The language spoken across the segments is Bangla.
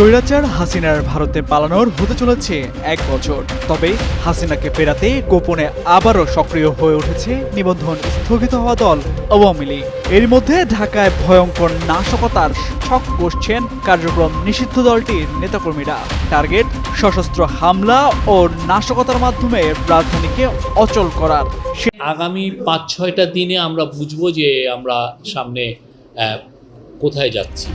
স্বৈরাচার হাসিনার ভারতে পালানোর হতে চলেছে এক বছর। তবে হাসিনাকে ফেরাতে গোপনে আবারও সক্রিয় হয়ে উঠেছে নিবন্ধন স্থগিত হওয়া দল আওয়ামী লীগ। এর মধ্যে ঢাকায় ভয়ঙ্কর নাশকতার ছক কষছেন কার্যক্রম নিষিদ্ধ দলটির নেতাকর্মীরা। টার্গেট, সশস্ত্র হামলা ও নাশকতার মাধ্যমে রাজধানীকে অচল করার। আগামী পাঁচ, ছয়টা দিনে আমরা বুঝব যে আমরা সামনে কোথায় যাচ্ছি।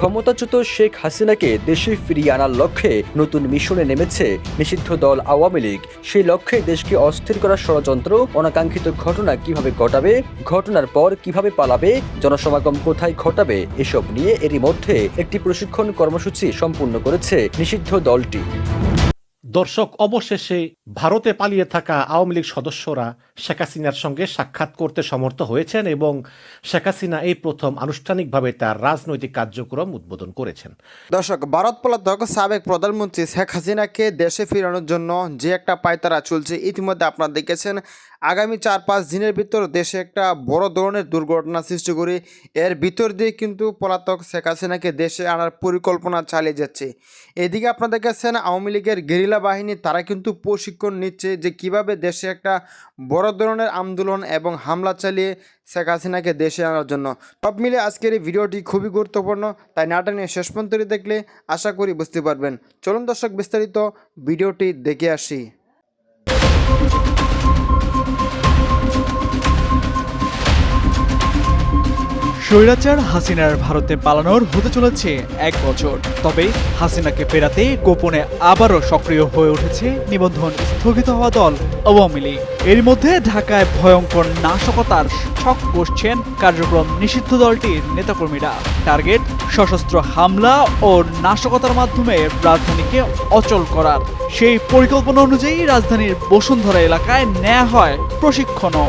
ক্ষমতাচ্যুত শেখ হাসিনাকে দেশে ফিরিয়ে আনার লক্ষ্যে নতুন মিশনে নেমেছে নিষিদ্ধ দল আওয়ামী লীগ। সেই লক্ষ্যে দেশকে অস্থির করার ষড়যন্ত্র, অনাকাঙ্ক্ষিত ঘটনা কীভাবে ঘটাবে, ঘটনার পর কীভাবে পালাবে, জনসমাগম কোথায় ঘটাবে, এসব নিয়ে এরই মধ্যে একটি প্রশিক্ষণ কর্মসূচি সম্পূর্ণ করেছে নিষিদ্ধ দলটি। দর্শক অবশেষে ভারতে পালিয়ে থাকা আওয়ামী লীগ সদস্যরা শেখ হাসিনার সঙ্গে সাক্ষাৎ করতে সমর্থ হয়েছেন এবং শেখ হাসিনা এই প্রথম আনুষ্ঠানিকভাবে তার রাজনৈতিক কার্যক্রম উদ্বোধন করেছেন। দর্শক, ভারত পলাতক সাবেক প্রধানমন্ত্রী শেখ হাসিনাকে দেশে ফিরানোর জন্য যে একটা পায়তারা চলছে, ইতিমধ্যে আপনারা দেখেছেন আগামী চার পাঁচ দিনের ভিতর দেশে একটা বড় ধরনের দুর্ঘটনা সৃষ্টি করে, এর ভিতর দিয়ে কিন্তু পলাতক শেখ হাসিনাকে দেশে আনার পরিকল্পনা চালিয়ে যাচ্ছে। এদিকে আপনারা দেখেছেন আওয়ামী লীগের গেরিলা বাহিনী, তারা কিন্তু প্রশিক্ষণ নিচ্ছে যে কীভাবে দেশে একটা বড় ধরনের আন্দোলন এবং হামলা চালিয়ে শেখ হাসিনাকে দেশে আনার জন্য। সব মিলে আজকের এই ভিডিওটি খুবই গুরুত্বপূর্ণ, তাই নাটক নিয়ে শেষ পর্যন্ত দেখলে আশা করি বুঝতে পারবেন। চলুন দর্শক, বিস্তারিত ভিডিওটি দেখে আসি। স্বৈরাচার হাসিনার ভারতে পালানোর হতে চলেছে এক বছর। তবে হাসিনাকে ফেরাতে গোপনে আবারও সক্রিয় হয়ে উঠেছে নিবন্ধন স্থগিত হওয়া দল আওয়ামী লীগ। এর মধ্যে ঢাকায় ভয়ঙ্কর নাশকতার ছক কষছেন কার্যক্রম নিষিদ্ধ দলটির নেতাকর্মীরা। টার্গেট, সশস্ত্র হামলা ও নাশকতার মাধ্যমে রাজধানীকে অচল করার। সেই পরিকল্পনা অনুযায়ী রাজধানীর বসুন্ধরা এলাকায় নেওয়া হয় প্রশিক্ষণও।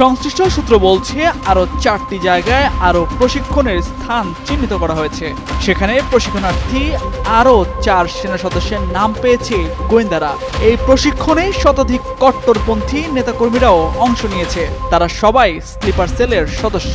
সংশ্লিষ্ট সূত্র বলছে, আরও চারটি জায়গায় আরও প্রশিক্ষণের স্থান চিহ্নিত করা হয়েছে। সেখানে প্রশিক্ষণার্থী আরও চার সেনা সদস্যের নাম পেয়েছে গোয়েন্দারা। এই প্রশিক্ষণে শতাধিক কট্টরপন্থী নেতাকর্মীরাও অংশ নিয়েছে। তারা সবাই স্লিপার সেলের সদস্য।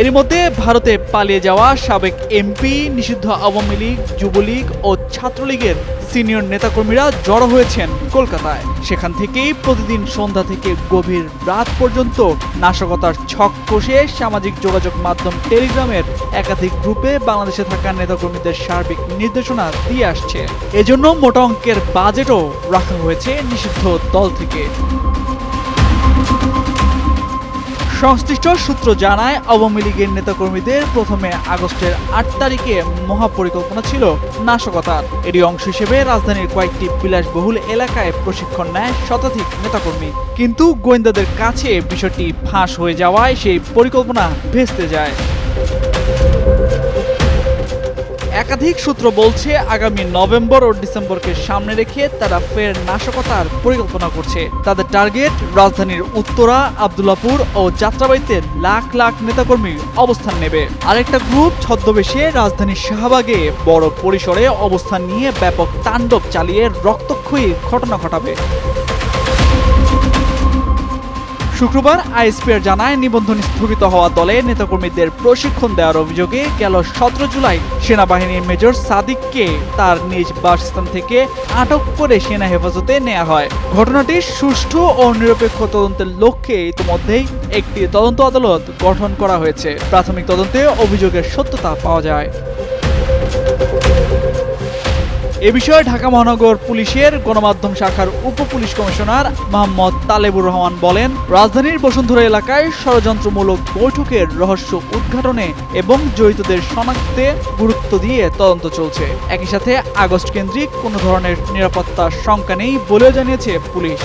এর মধ্যে ভারতে পালিয়ে যাওয়া সাবেক এমপি, নিষিদ্ধ আওয়ামী লীগ, যুবলীগ ও ছাত্রলীগের সিনিয়র নেতাকর্মীরা জড়ো হয়েছেন কলকাতায়। সেখান থেকেই প্রতিদিন সন্ধ্যা থেকে গভীর রাত পর্যন্ত নাশকতার ছক কষে সামাজিক যোগাযোগ মাধ্যম টেলিগ্রামের একাধিক গ্রুপে বাংলাদেশে থাকা নেতাকর্মীদের সার্বিক নির্দেশনা দিয়ে আসছে। এজন্য মোটা অঙ্কের বাজেটও রাখা হয়েছে নিষিদ্ধ দল থেকে। সংশ্লিষ্ট সূত্র জানায়, আওয়ামী লীগের নেতাকর্মীদের প্রথমে আগস্টের আট তারিখে মহাপরিকল্পনা ছিল নাশকতার। এরই অংশ হিসেবে রাজধানীর কয়েকটি বিলাসবহুল এলাকায় প্রশিক্ষণ নেয় শতাধিক নেতাকর্মী। কিন্তু গোয়েন্দাদের কাছে বিষয়টি ফাঁস হয়ে যাওয়ায় সেই পরিকল্পনা ভেস্তে যায়। একাধিক সূত্র বলছে আগামী নভেম্বর ও ডিসেম্বরকে সামনে রেখে তারা ফের নাশকতার পরিকল্পনা করছে। তাদের টার্গেট, রাজধানীর উত্তরা, আবদুল্লাপুর ও যাত্রাবাড়িতে লাখ লাখ নেতাকর্মী অবস্থান নেবে। আরেকটা গ্রুপ ছদ্মবেশে রাজধানীর শাহবাগে বড় পরিসরে অবস্থান নিয়ে ব্যাপক তাণ্ডব চালিয়ে রক্তক্ষয়ী ঘটনা ঘটাবে। শুক্রবার আইএসপিআর জানায় নিবন্ধন স্থগিত হওয়া দলে নেতাকর্মীদের প্রশিক্ষণ দেওয়ার অভিযোগে গেল সতেরো জুলাই সেনাবাহিনীর মেজর সাদিককে তার নিজ বাসস্থান থেকে আটক করে সেনা হেফাজতে নেওয়া হয়। ঘটনাটি সুষ্ঠু ও নিরপেক্ষ তদন্তের লক্ষ্যে ইতিমধ্যেই একটি তদন্ত আদালত গঠন করা হয়েছে। প্রাথমিক তদন্তে অভিযোগের সত্যতা পাওয়া যায়। এ বিষয়ে ঢাকা মহানগর পুলিশের গণমাধ্যম শাখার উপ পুলিশ কমিশনার মোহাম্মদ তালেবুর রহমান বলেন, রাজধানীর বসুন্ধরা এলাকায় ষড়যন্ত্রমূলক বৈঠকের রহস্য উদ্ঘাটনে এবং জড়িতদের শনাক্তে গুরুত্ব দিয়ে তদন্ত চলছে। একই সাথে আগস্ট কেন্দ্রিক কোনো ধরনের নিরাপত্তার শঙ্কা নেই বলেও জানিয়েছে পুলিশ।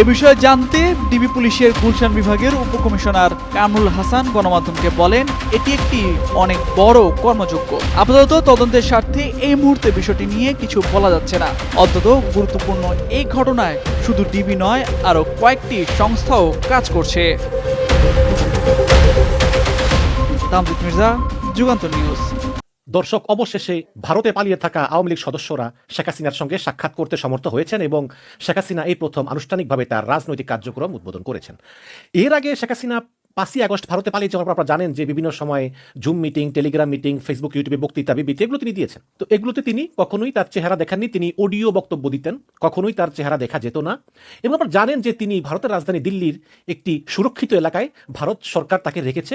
এ বিষয়ে জানতে ডিবি পুলিশের গুলশান বিভাগের উপকমিশনার কামরুল হাসান গণমাধ্যমকে বলেন, এটি একটি অনেক বড় কর্মযোগ্য। আপাতত তদন্তের স্বার্থে এই মুহূর্তে বিষয়টি নিয়ে কিছু বলা যাচ্ছে না। অন্তত গুরুত্বপূর্ণ এই ঘটনায় শুধু ডিবি নয়, আরও কয়েকটি সংস্থাও কাজ করছে। তামজিদ মির্জা, যুগান্তর নিউজ। দর্শক অবশেষে ভারতে পালিয়ে থাকা আওয়ামী লীগ সদস্যরা শেখ হাসিনার সঙ্গে সাক্ষাৎ করতে সমর্থ হয়েছেন এবং শেখ হাসিনা এই প্রথম আনুষ্ঠানিকভাবে তার রাজনৈতিক কার্যক্রম উদ্বোধন করেছেন। এর আগে শেখ হাসিনা পাঁচই আগস্ট ভারতে পালিয়ে যাওয়ার পর আপনারা জানেন যে বিভিন্ন সময়ে Zoom meeting Telegram meeting Facebook ইউটিউবে বক্তৃতা, বিবৃতি এগুলো তিনি দিয়েছেন। তো এগুলোতে তিনি কখনোই তার চেহারা দেখাননি, তিনি অডিও বক্তব্য দিতেন, কখনোই তার চেহারা দেখা যেত না। এবং আপনারা জানেন যে তিনি ভারতের রাজধানী দিল্লির একটি সুরক্ষিত এলাকায় ভারত সরকার তাকে রেখেছে।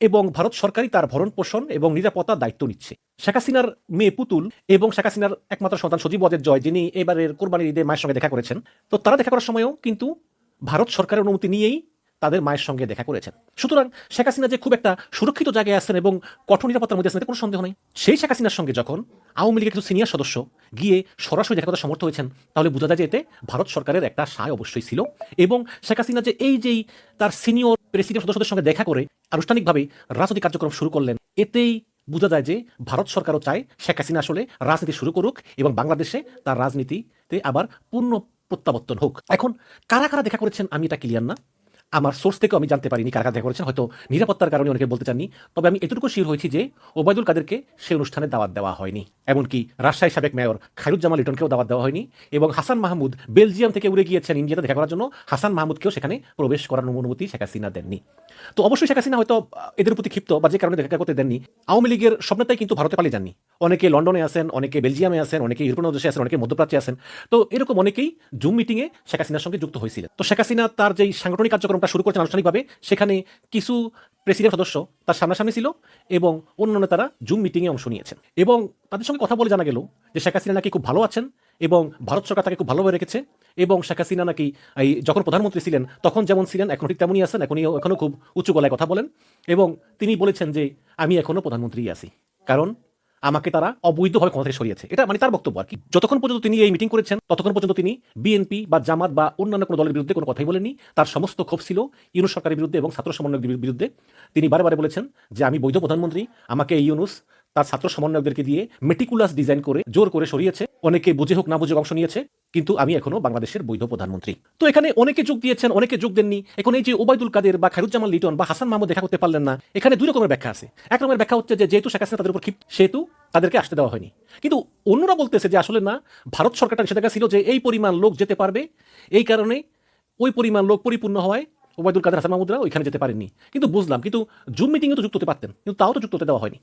এবং ভারত সরকারই তার ভরণ পোষণ এবং নিরাপত্তার দায়িত্ব নিচ্ছে। শেখ হাসিনার মেয়ে পুতুল এবং শেখ হাসিনার একমাত্র সন্তান সজীব ওয়াজেদ জয়, যিনি এবারের কোরবানির ঈদে মায়ের সঙ্গে দেখা করেছেন, তো তারা দেখা করার সময়ও কিন্তু ভারত সরকারের অনুমতি নিয়েই তাদের মায়ের সঙ্গে দেখা করেছেন। সুতরাং শেখ হাসিনা যে খুব একটা সুরক্ষিত জায়গায় আছেন এবং কঠোর নিরাপত্তার মধ্যে আছেন কোনো সন্দেহ নেই। সেই শেখ হাসিনার সঙ্গে যখন আওয়ামী লীগের কিছু সিনিয়র সদস্য গিয়ে সরাসরি দেখা করতে সমর্থ হয়েছেন, তাহলে বোঝা যায় যে এতে ভারত সরকারের একটা সায় অবশ্যই ছিল এবং শেখ হাসিনা যে এই যেই তার সিনিয়র প্রেসিডেন্ট সদস্যদের সঙ্গে দেখা করে আনুষ্ঠানিকভাবে রাজনৈতিক কার্যক্রম শুরু করলেন, এতেই বোঝা যায় যে ভারত সরকারও চায় শেখ হাসিনা আসলে রাজনীতি শুরু করুক এবং বাংলাদেশে তার রাজনীতিতে আবার পূর্ণ প্রত্যাবর্তন হোক। এখন কারা কারা দেখা করেছেন আমি এটা ক্লিয়ার না। আমার সোর্স থেকেও আমি জানতে পারিনি কারা দেখা করেছেন, হয়তো নিরাপত্তার কারণে অনেকে বলতে চাননি। তবে আমি এতটুকু শিওর হয়েছি যে ওবায়দুল কাদেরকে সেই অনুষ্ঠানে দাওয়াত দেওয়া হয়নি। এমনকি রাজশাহী সাবেক মেয়র খায়রুজ্জামান লিটনকেও দাওয়াত দেওয়া হয়নি এবং হাসান মাহমুদ বেলজিয়াম থেকে উড়ে গিয়েছেন ইন্ডিয়াতে দেখা করার জন্য। হাসান মাহমুদকেও সেখানে প্রবেশ করার অনুমতি শেখ হাসিনা দেননি। তো অবশ্যই শেখ হাসিনা হয়তো এদের প্রতি ক্ষিপ্ত বা যে কারণে দেখা করতে দেননি, আওয়ামী লীগের সব নেতাই কিন্তু ভারতে পালিয়ে যাননি। অনেকে লন্ডনে আছেন, অনেকে বেলজিয়ামে আছেন, অনেকে ইউরোপীয় দেশে আছেন, অনেকে মধ্যপ্রাচ্যে আছেন। তো এরকম অনেকেই জুম মিটিংয়ে শেখ হাসিনার সঙ্গে যুক্ত হয়েছিলেন। তো শেখ হাসিনা তার যেই সাংগঠনিক কার্যক্রমটা শুরু করছেন আনুষ্ঠানিকভাবে, সেখানে কিছু প্রেসিডেন্ট সদস্য তার সামনাসামনি ছিল এবং অন্য নেতারা জুম মিটিংয়ে অংশ নিয়েছেন। এবং তাদের সঙ্গে কথা বলে জানা গেল যে শেখ হাসিনা নাকি খুব ভালো আছেন এবং ভারত সরকার তাকে খুব ভালোভাবে রেখেছে এবং শেখ হাসিনা নাকি এই যখন প্রধানমন্ত্রী ছিলেন, তখন যেমন ছিলেন, এখন ঠিক তেমনই আছেন, এখনই এখনও খুব উঁচু গলায় কথা বলেন। এবং তিনি বলেছেন যে, আমি এখনও প্রধানমন্ত্রী আছি। কারণ আমাকে তারা অবৈধভাবে ক্ষমতা থেকে সরিয়েছে। এটা মানে তার বক্তব্য আর কি। যতক্ষণ পর্যন্ত তিনি এই মিটিং করেছেন, ততক্ষণ পর্যন্ত তিনি বিএনপি বা জামাত বা অন্যান্য কোনো দলের বিরুদ্ধে কোনো কথাই বলেনি তার সমস্ত ক্ষোভ ছিল ইউনুস সরকারের বিরুদ্ধে এবং ছাত্র সমন্বয়ের বিরুদ্ধে। তিনি বারে বারে বলেছেন যে, আমি বৈধ প্রধানমন্ত্রী, আমাকে এই ইউনুস তার ছাত্র সমন্বয়কদেরকে দিয়ে মেটিকুলাস ডিজাইন করে জোর করে সরিয়েছে। অনেকে বুঝে হোক, না বুঝে অংশ নিয়েছে, কিন্তু আমি এখনও বাংলাদেশের বৈধ প্রধানমন্ত্রী। তো এখানে অনেকে যোগ দিয়েছেন, অনেকে যোগ দেননি। এখন এই যে ওবায়দুল কাদের বা খায়রুজ্জামান লিটন বা হাসান মাহমুদ দেখা করতে পারলেন না, এখানে দুই রকমের ব্যাখ্যা আছে। এক রকমের ব্যাখ্যা হচ্ছে যে যেহেতু শেখ হাসিনা তাদের উপর ক্ষিপ্ত, সেহেতু তাদেরকে আসতে দেওয়া হয়নি। কিন্তু অন্যরা বলতেছে যে আসলে না, ভারত সরকারটা নিষেধাজ্ঞা ছিল যে এই পরিমাণ লোক যেতে পারবে, এই কারণে ওই পরিমাণ লোক পরিপূর্ণ হওয়ায় ওবায়দুল কাদের, হাসান মাহমুদরা ওইখানে যেতে পারেননি। কিন্তু বুঝলাম, কিন্তু জুম মিটিংয়ে তো যুক্ত হতে পারতেন, কিন্তু তাও তো যুক্ত হতে দেওয়া হয়নি।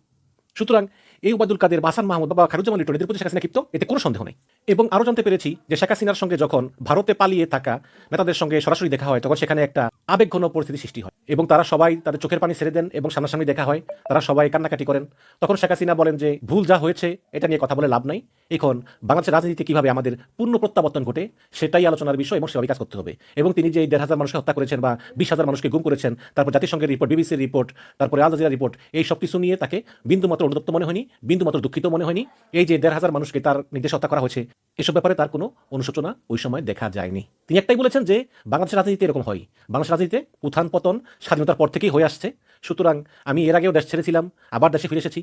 সুতরাং এই ওবায়দুল কাদের বাসান মাহমুদ বা খারুজ্জামান লিটন এদের প্রতি শেখ হাসিনা ক্ষিপ্ত, এতে কোনো সন্দেহ নেই। এবং আরও জানতে পেরেছি যে শেখ হাসিনার সঙ্গে যখন ভারতে পালিয়ে থাকা নেতাদের সঙ্গে সরাসরি দেখা হয়, তখন সেখানে একটা আবেগঘন পরিস্থিতি সৃষ্টি হয় এবং তারা সবাই তাদের চোখের পানি ছেড়ে দেন এবং সামনাসামনি দেখা হয়, তারা সবাই কান্নাকাটি করেন। তখন শেখ হাসিনা বলেন যে, ভুল যা হয়েছে, এটা নিয়ে কথা বলে লাভ নাই। এখন বাংলাদেশের রাজনীতিতে কীভাবে আমাদের পূর্ণ প্রত্যাবর্তন ঘটে, সেটাই আলোচনার বিষয় এবং সেভাবে কাজ করতে হবে। এবং তিনি যে দেড় হাজার মানুষকে হত্যা করেছেন বা বিশ হাজার মানুষকে গুম করেছেন, তারপর জাতিসংঘের রিপোর্ট, বিবিসির রিপোর্ট, তারপরে আল রিপোর্ট, এই সব কিছু নিয়ে তাকে বিন্দুমাত্র অনুদপ্ত মনে হয়নি বিন্দু মাত্র দুঃখিত মনে হয়নি। এই যে দেড় হাজার মানুষকে তার নির্দেশ হত্যা করা হয়েছে, এসব ব্যাপারে তার কোনো অনুশোচনা ওই সময় দেখা যায়নি। তিনি একটাই বলেছেন যে, বাংলাদেশের রাজনীতিতে এরকম হয়। বাংলাদেশ রাজনীতিতে উত্থান পতন স্বাধীনতার পর থেকেই হয়ে আসছে। সুতরাং আমি এর আগেও দেশ ছেড়েছিলাম, আবার দেশে ফিরে এসেছি।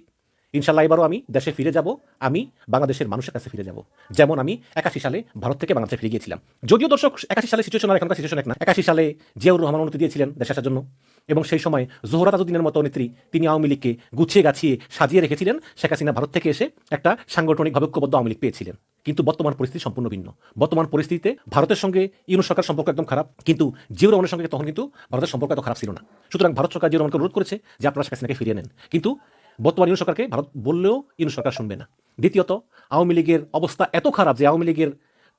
ইনশাল্লাহ এবারও আমি দেশে ফিরে যাব, আমি বাংলাদেশের মানুষের কাছে ফিরে যাব। যেমন আমি একাশি সালে ভারত থেকে বাংলাদেশে ফিরে গিয়েছিলাম। যদিও দর্শক, একাশি সালে সিচুয়েশন আর এখনকার সিচুয়েশন এক না। একাশি সালে জিয়াউর রহমান অনুমতি দিয়েছিলেন দেশে আসার জন্য। এবং সেই সময় জোহরা তাজুদ্দিনের মতো নেত্রী তিনি আওয়ামী লীগকে গুছিয়ে গাছিয়ে সাজিয়ে রেখেছিলেন। শেখ হাসিনা ভারত থেকে এসে একটা সাংগঠনিকভাবে ঐক্যবদ্ধ আওয়ামী লীগ পেয়েছিলেন। কিন্তু বর্তমান পরিস্থিতি সম্পূর্ণ ভিন্ন। বর্তমান পরিস্থিতিতে ভারতের সঙ্গে ইউনুস সরকার সম্পর্ক একদম খারাপ। কিন্তু জিয়াউর রহমানের সঙ্গে তখন কিন্তু ভারতের সম্পর্ক এত খারাপ ছিল না। সুতরাং ভারত সরকার জিয়াউর রহমানকে অনুরোধ করেছে যে আপনারা শেখ হাসিনাকে ফিরিয়ে নেন। কিন্তু বর্তমান ইউনুস সরকারকে ভারত বললেও ইউনুস সরকার শুনবে না। দ্বিতীয়ত, আওয়ামী লীগের অবস্থা এত খারাপ যে আওয়ামী লীগের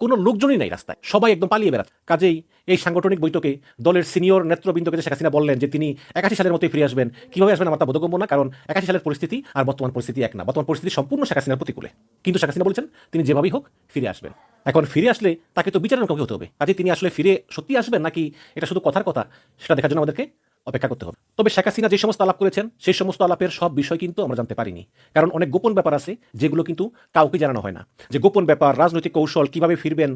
কোনো লোকজনই নাই রাস্তায়। সবাই একদম পালিয়ে বেড়াচ্ছে। কাজেই এই সাংগঠনিক বৈঠকে দলের সিনিয়র নেতৃবৃন্দকে শেখ হাসিনা বললেন যে তিনি একাশি সালের মতোই ফিরে আসবেন, কীভাবে আসবেন আমার তা বোধগম্য না, কারণ একাশি সালের পরিস্থিতি আর বর্তমান পরিস্থিতি এক না। বর্তমান পরিস্থিতি সম্পূর্ণ শেখ হাসিনার প্রতিকূলে। কিন্তু শেখ হাসিনা বলছেন, তিনি যেভাবেই হোক ফিরে আসবেন। এখন ফিরে আসলে তাকে তো বিচারের মুখোমুখি হতে হবে। কাজে তিনি আসলে ফিরে সত্যি আসবেন নাকি এটা শুধু কথার কথা? সেটা দেখার জন্য আমাদেরকে অপেক্ষা করতে হবে। তবে শেখ হাসিনা যে সমস্ত আলাপ করেছেন, সেই সমস্ত আলাপের সব বিষয় কিন্তু আমরা জানতে পারিনি। কারণ অনেক গোপন ব্যাপার আছে, যেগুলো কিন্তু কাউকে জানানো হয় না। যে গোপন ব্যাপার, রাজনৈতিক কৌশল, কীভাবে ফিরবেন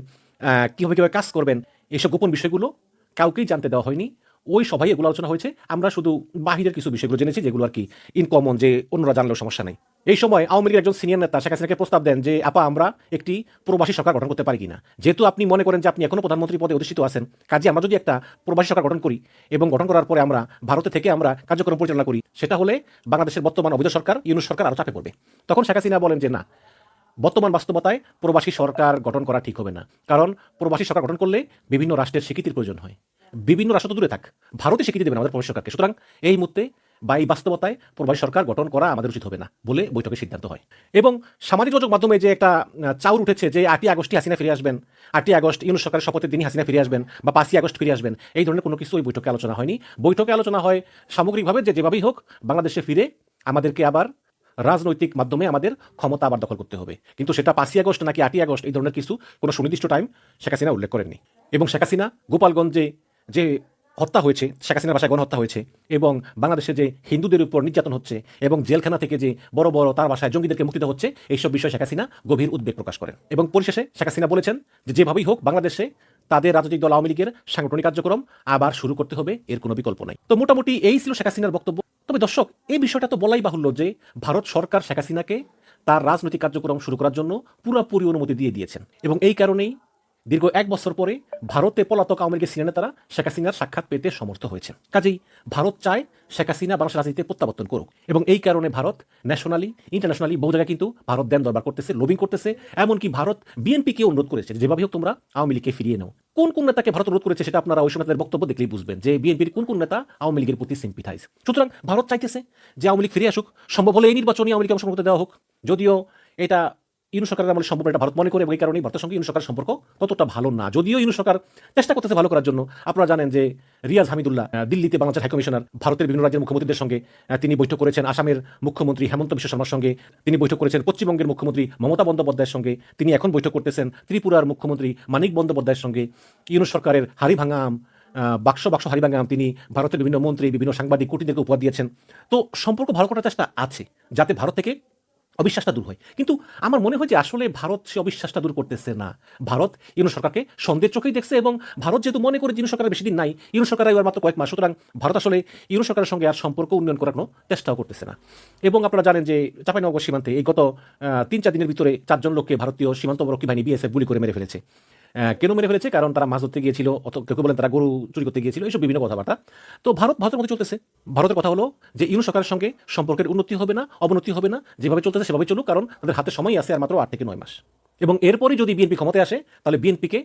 কীভাবে কীভাবে কাজ করবেন এইসব গোপন বিষয়গুলো কাউকেই জানতে দেওয়া হয়নি। ওই সভায় এগুলো আলোচনা হয়েছে। আমরা শুধু বাহিরের কিছু বিষয়গুলো জেনেছি, যেগুলো আর কি ইনকমন যে অন্যরা জানলেও সমস্যা নেই। এই সময় আওয়ামী লীগের একজন সিনিয়র নেতা, শেখ হাসিনাকে প্রস্তাব দেন যে, আপা, আমরা একটি প্রবাসী সরকার গঠন করতে পারি কিনা? যেহেতু আপনি মনে করেন যে আপনি এখনও প্রধানমন্ত্রী পদে অধিষ্ঠিত আছেন, কাজে আমরা যদি একটা প্রবাসী সরকার গঠন করি এবং গঠন করার পরে আমরা ভারতে থেকে আমরা কার্যক্রম পরিচালনা করি, সেটা হলে বাংলাদেশের বর্তমান অবৈধ সরকার, ইউনুস সরকার আরও চাপে পড়বে। তখন শেখ হাসিনা বলেন যে, না, বর্তমান বাস্তবতায় প্রবাসী সরকার গঠন করা ঠিক হবে না। কারণ প্রবাসী সরকার গঠন করলে বিভিন্ন রাষ্ট্রের স্বীকৃতির প্রয়োজন হয়। বিভিন্ন রাষ্ট্র তো দূরে থাক, ভারতে স্বীকৃতি দেবে না আমাদের প্রবাসী সরকারকে সুতরাং এই মুহূর্তে বা এই বাস্তবতায় প্রবাসী সরকার গঠন করা আমাদের উচিত হবে না বলে বৈঠকের সিদ্ধান্ত হয়। এবং সামাজিক যোগাযোগ মাধ্যমে যে একটা চাউর উঠেছে যে আটই আগস্টই হাসিনা ফিরে আসবেন, আটই আগস্ট ইউনুস সরকারের শপথের দিনই হাসিনা ফিরে আসবেন বা পাঁচই আগস্ট ফিরে আসবেন, এই ধরনের কোনো কিছু ওই বৈঠকে আলোচনা হয়নি। বৈঠকে আলোচনা হয় সামগ্রিকভাবে যে যেভাবেই হোক, বাংলাদেশে ফিরে আমাদেরকে আবার রাজনৈতিক মাধ্যমে আমাদের ক্ষমতা আবার দখল করতে হবে। কিন্তু সেটা পাঁচই আগস্ট নাকি আটই আগস্ট, এই ধরনের কিছু কোনো সুনির্দিষ্ট টাইম শেখ হাসিনা উল্লেখ করেননি। এবং শেখ হাসিনা গোপালগঞ্জে যে হত্যা হয়েছে, শেখ হাসিনার বাসায় গণহত্যা হয়েছে এবং বাংলাদেশে যে হিন্দুদের উপর নির্যাতন হচ্ছে এবং জেলখানা থেকে যে বড় বড় তার বাসায় জঙ্গিদেরকে মুক্তি হচ্ছে, এইসব বিষয়ে শেখ হাসিনা গভীর উদ্বেগ প্রকাশ করেন। এবং পরিশেষে শেখ হাসিনা বলেছেন যে যেভাবেই হোক বাংলাদেশে তাদের রাজনৈতিক দল আওয়ামী লীগের সাংগঠনিক কার্যক্রম আবার শুরু করতে হবে, এর কোনো বিকল্প নাই। তো মোটামুটি এই ছিল শেখ হাসিনার বক্তব্য। তবে দর্শক, এই বিষয়টা তো বলাই বাহুল্য যে ভারত সরকার শেখ হাসিনাকে তার রাজনৈতিক কার্যক্রম শুরু করার জন্য পুরোপুরি অনুমতি দিয়ে দিয়েছেন এবং এই কারণেই দীর্ঘ এক বছর পরে ভারতে পলাতক আওয়ামী লীগের সিনিয়র নেতারা শেখ হাসিনার সাক্ষাৎ পেতে সমর্থ হয়েছে কাজেই ভারত চায় শেখ হাসিনা বাংলাদেশ রাজনীতিতে প্রত্যাবর্তন করুক এবং এই কারণে ভারত ন্যাশনালি ইন্টারন্যাশনালি বহু জায়গায় কিন্তু ভারত দেন দরবার করতেছে লবিং করতেছে। এমনকি ভারত বিএনপিকে অনুরোধ করেছে যেভাবে হোক তোমরা আওয়ামী লীগকে ফিরিয়ে নাও। কোন কোন নেতাকে ভারত অনুরোধ করেছে সেটা আপনারা ওই সময় বক্তব্য দেখলেই বুঝবেন যে বিএনপির কোন কোন নেতা আওয়ামী লীগের প্রতি সিম্পিথাইজ সুতরাং ভারত চাইতেছে যে আওয়ামী লীগ ফিরে আসুক, সম্ভব হলে এই নির্বাচনে আওয়ামী লীগকে অংশগ্রহণ দেওয়া হোক। যদিও এটা ইউনু সরকারের আমলে সম্ভব এটা ভারত মনে করে এবং এই কারণেই ভারতের সঙ্গে ইউনু সরকারের সম্পর্ক ততটা ভালো না। যদিও ইউনু সরকার চেষ্টা করতেছে ভালো করার জন্য। আপনারা জানেন যে রিয়াজ হামিদুল্লাহ দিল্লিতে বাংলাদেশের হাইকমিশনার ভারতের বিভিন্ন রাজ্যের মুখ্যমন্ত্রীদের সঙ্গে তিনি বৈঠক করেছেন। আসামের মুখ্যমন্ত্রী হেমন্ত বিশ্ব শর্মার সঙ্গে তিনি বৈঠক করেছেন। পশ্চিমবঙ্গের মুখ্যমন্ত্রী মমতা বন্দ্যোপাধ্যায়ের সঙ্গে তিনি এখন বৈঠক করতেছেন। ত্রিপুরার মুখ্যমন্ত্রী মানিক বন্দ্যোপাধ্যায়ের সঙ্গে ইউনু সরকারের হারিভাঙা আম বাক্স বাক্স হারিভাঙা আম তিনি ভারতের বিভিন্ন মন্ত্রী, বিভিন্ন সাংবাদিক কুটিদেরকে উপহার দিয়েছেন। তো সম্পর্ক ভালো করার চেষ্টা আছে, যাতে ভারত থেকে অবিশ্বাসটা দূর হয়। কিন্তু আমার মনে হয় যে আসলে ভারত সে অবিশ্বাসটা দূর করতেছে না। ভারত ইউনো সরকারকে সন্দেহের চোখেই দেখছে এবং ভারত যেহেতু মনে করে ইউনো সরকারের বেশি দিন নাই ইউনো সরকার এবার মাত্র কয়েক মাস। সুতরাং ভারত আসলে ইউনো সরকারের সঙ্গে আর সম্পর্ক উন্নয়ন করার কোনো চেষ্টাও করতেছে না। এবং আপনারা জানেন যে চাঁপাইনগর সীমান্তে এই গত তিন চার দিনের ভিতরে চারজন লোককে ভারতীয় সীমান্তরক্ষী বাহিনী বিএসএফ গুলি করে মেরে ফেলেছে। কেন মেরে ফেলেছে? কারণ তারা মাছ ধরতে গিয়েছিল, অত কেউ বলেন তারা গরু চুরি করতে গিয়েছিল, এইসব বিভিন্ন কথাবার্তা। তো ভারত ভারতের মধ্যে চলতেছে। ভারতের কথা হলো যে ইউনো সরকারের সঙ্গে সম্পর্কের উন্নতি হবে না, অবনতি হবে না, যেভাবে চলতেছে সেভাবে চলুক, কারণ তাদের হাতে সময় আছে আর মাত্র আট থেকে নয় মাস। এবং এরপরে যদি বিএনপি ক্ষমতায় আসে, তাহলে বিএনপিকে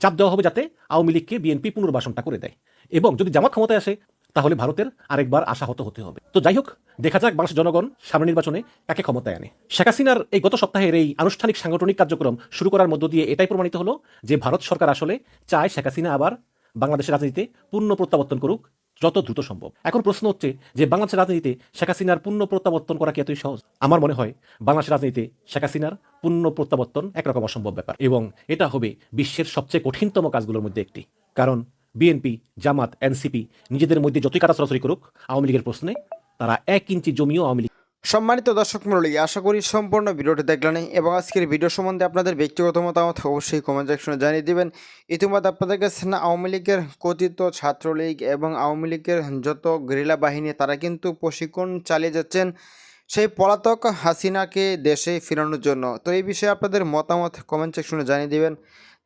চাপ দেওয়া হবে যাতে আওয়ামী লীগকে বিএনপি পুনর্বাসনটা করে দেয়। এবং যদি জামাত ক্ষমতায় আসে তাহলে ভারতের আরেকবার আশাহত হতে হবে। তো যাই হোক, দেখা যাক বাংলাদেশের জনগণ সামনে নির্বাচনে কাকে ক্ষমতায় আনে। শেখ হাসিনার এই গত সপ্তাহের এই আনুষ্ঠানিক সাংগঠনিক কার্যক্রম শুরু করার মধ্য দিয়ে এটাই প্রমাণিত হলো যে ভারত সরকার আসলে চায় শেখ হাসিনা আবার বাংলাদেশের রাজনীতিতে পূর্ণ প্রত্যাবর্তন করুক, যত দ্রুত সম্ভব। এখন প্রশ্ন হচ্ছে যে বাংলাদেশের রাজনীতিতে শেখ হাসিনার পূর্ণ প্রত্যাবর্তন করা কি এতই সহজ? আমার মনে হয় বাংলাদেশের রাজনীতিতে শেখ হাসিনার পূর্ণ প্রত্যাবর্তন একরকম অসম্ভব ব্যাপার। এবং এটা হবে বিশ্বের সবচেয়ে কঠিনতম কাজগুলোর মধ্যে একটি। কারণ বিএনপি জামাত এনসিপি নিজেদের মধ্যে যতই কাটা সরাসরি করুক, আওয়ামী লীগের প্রশ্নে তারা এক ইঞ্চি জমিও আওয়ামী লীগ সম্মানিত দর্শক মণ্ডলী, আশা করি সম্পূর্ণ ভিডিওটি দেখলেন। এবং আজকের ভিডিও সম্বন্ধে আপনাদের ব্যক্তিগত মতামত অবশ্যই কমেন্ট সেকশনে জানিয়ে দেবেন। ইতিমধ্যে আপনাদের কাছে না, আওয়ামী লীগের কথিত ছাত্রলীগ এবং আওয়ামী লীগের যত গেরিলা বাহিনী, তারা কিন্তু প্রশিক্ষণ চালিয়ে যাচ্ছেন সেই পলাতক হাসিনাকে দেশে ফেরানোর জন্য। তো এই বিষয়ে আপনাদের মতামত কমেন্ট সেকশনে জানিয়ে দিবেন।